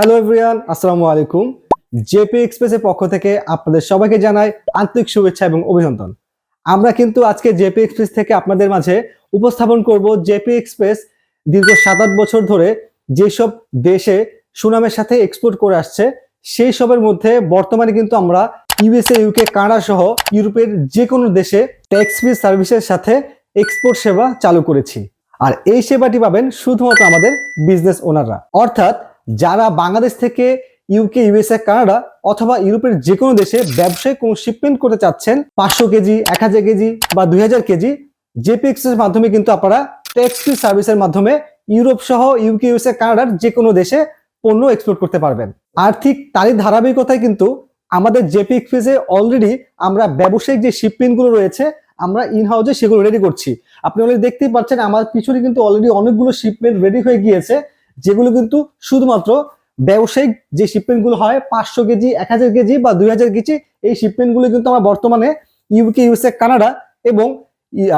Hello everyone আসসালামু আলাইকুম। JP এক্সপ্রেসের পক্ষ থেকে আপনাদের সবাইকে জানাই আন্তরিক শুভেচ্ছা এবং অভিনন্দন। আমরা কিন্তু আজকে জেপি এক্সপ্রেস থেকে আপনাদের মাঝে উপস্থাপন করব জেপি এক্সপ্রেস দীর্ঘ সাত আট বছর ধরে যেসব দেশে সুনামের সাথে এক্সপোর্ট করে আসছে, সেই সবের মধ্যে বর্তমানে কিন্তু আমরা ইউএসএ ইউকে কানাডা সহ ইউরোপের যে কোনো দেশে ট্যাক্স ফ্রি সার্ভিসের সাথে এক্সপোর্ট সেবা চালু করেছি। আর এই সেবাটি পাবেন শুধুমাত্র আমাদের বিজনেস ওনাররা অর্থাৎ যারা বাংলাদেশ থেকে ইউকে ইউএসএ কানাডা অথবা ইউরোপের যে কোনো দেশে ব্যবসায় কোনো শিপমেন্ট করতে চাচ্ছেন, পাঁচশো কেজি, এক হাজার কেজি বা দুই হাজার কেজি জেপিএক্স এর মাধ্যমে কিন্তু আপনারা ট্যাক্স সার্ভিসের মাধ্যমে ইউরোপ সহ ইউকে ইউএসএ কানাডার যে কোনো দেশে পণ্য এক্সপোর্ট করতে পারবেন। আর ঠিক তারই ধারাবাহিকতায় কিন্তু আমাদের জেপি এক্সপ্রেসে অলরেডি আমরা ব্যবসায়িক যে শিপমেন্টগুলো রয়েছে, আমরা ইন হাউসে সেগুলো রেডি করছি। আপনি অলরেডি দেখতেই পাচ্ছেন, আমার পিছনে কিন্তু অলরেডি অনেকগুলো শিপমেন্ট রেডি হয়ে গিয়েছে। যেগুলো কিন্তু শুধুমাত্র ব্যবসায়িক যে শিপমেন্টগুলো হয়, পাঁচশো কেজি, এক হাজার কেজি বা দুই হাজার কেজি, এই শিপমেন্টগুলো কিন্তু আমরা বর্তমানে ইউকে ইউএসএ কানাডা এবং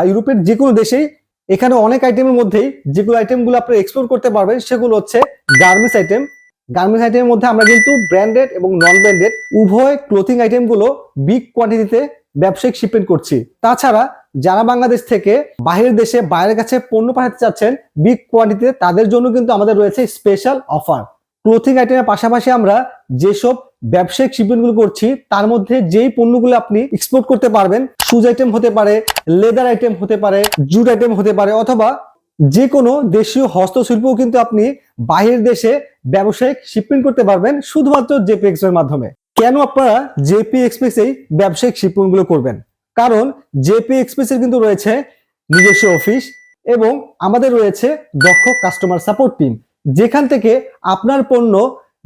ইউরোপের যে কোনো দেশেই এখানে অনেক আইটেমের মধ্যেই যেগুলো আইটেমগুলো আপনি এক্সপ্লোর করতে পারবেন, সেগুলো হচ্ছে গার্মেন্টস আইটেম গার্মেন্টস আইটেমের মধ্যে আমরা কিন্তু ব্র্যান্ডেড এবং নন ব্র্যান্ডেড উভয় ক্লোথিং আইটেমগুলো বিগ কোয়ান্টিটিতে ব্যবসায়িক শিপমেন্ট করছি। তাছাড়া যারা বাংলাদেশ থেকে বাইরের দেশে বাইরের কাছে পণ্য পাঠাতে চাচ্ছেন বিগ কোয়ান্টিটিতে তাদের জন্য কিন্তু আমাদের রয়েছে স্পেশাল অফার ক্লোথিং আইটেমের পাশাপাশি আমরা যেসব ব্যবসায়িক শিপমেন্টগুলো করছি, তার মধ্যে যেই পণ্যগুলো আপনি এক্সপোর্ট করতে পারবেন শুজ আইটেম হতে পারে লেদার আইটেম হতে পারে জুট আইটেম হতে পারে, অথবা যে কোনো দেশীয় হস্তশিল্পও কিন্তু আপনি বাহির দেশে ব্যবসায়িক শিপমেন্ট করতে পারবেন, শুধুমাত্র জেপি এক্সপ্রেস মাধ্যমে। কেন আপনারা জেপি এক্সপ্রেসেই ব্যবসায়িক শিপমেন্টগুলো করবেন? কারণ জেপি এক্সপ্রেসের কিন্তু রয়েছে নিজস্ব অফিস এবং আমাদের রয়েছে দক্ষ কাস্টমার সাপোর্ট টিম যেখান থেকে আপনার পণ্য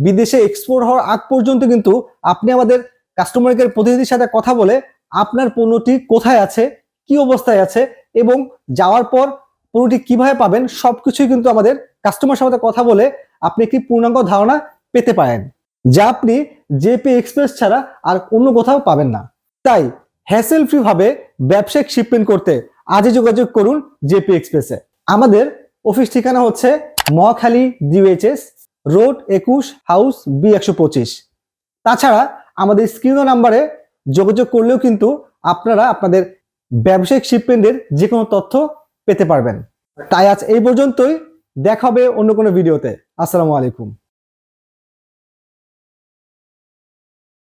বিদেশে এক্সপোর্ট হওয়ার আগ পর্যন্ত কিন্তু আপনি আমাদের কাস্টমার কেয়ার প্রতিনিধির সাথে কথা বলে আপনার পণ্যটি কোথায় আছে, কি অবস্থায় আছে এবং যাওয়ার পর পণ্যটি কীভাবে পাবেন সব কিছুই কিন্তু আমাদের কাস্টমার সাথে কথা বলে আপনি একটি পূর্ণাঙ্গ ধারণা পেতে পারেন, যা আপনি জেপি এক্সপ্রেস ছাড়া আর অন্য কোথাও পাবেন না। তাই হ্যাসেল ফ্রি ভাবে ব্যবসায়িক শিপমেন্ট করতে আজই যোগাযোগ করুন জেপি এক্সপ্রেসে আমাদের অফিস ঠিকানা হচ্ছে মহাখালী ডিউএইচএস রোড একুশ হাউস বি একশো পঁচিশ। তাছাড়া আমাদের স্ক্রিন নাম্বারে যোগাযোগ করলেও কিন্তু আপনারা আপনাদের ব্যবসায়িক শিপমেন্টের যে কোনো তথ্য পেতে পারবেন। তাই আজ এই পর্যন্তই, দেখা হবে অন্য কোনো ভিডিওতে আসসালামু আলাইকুম।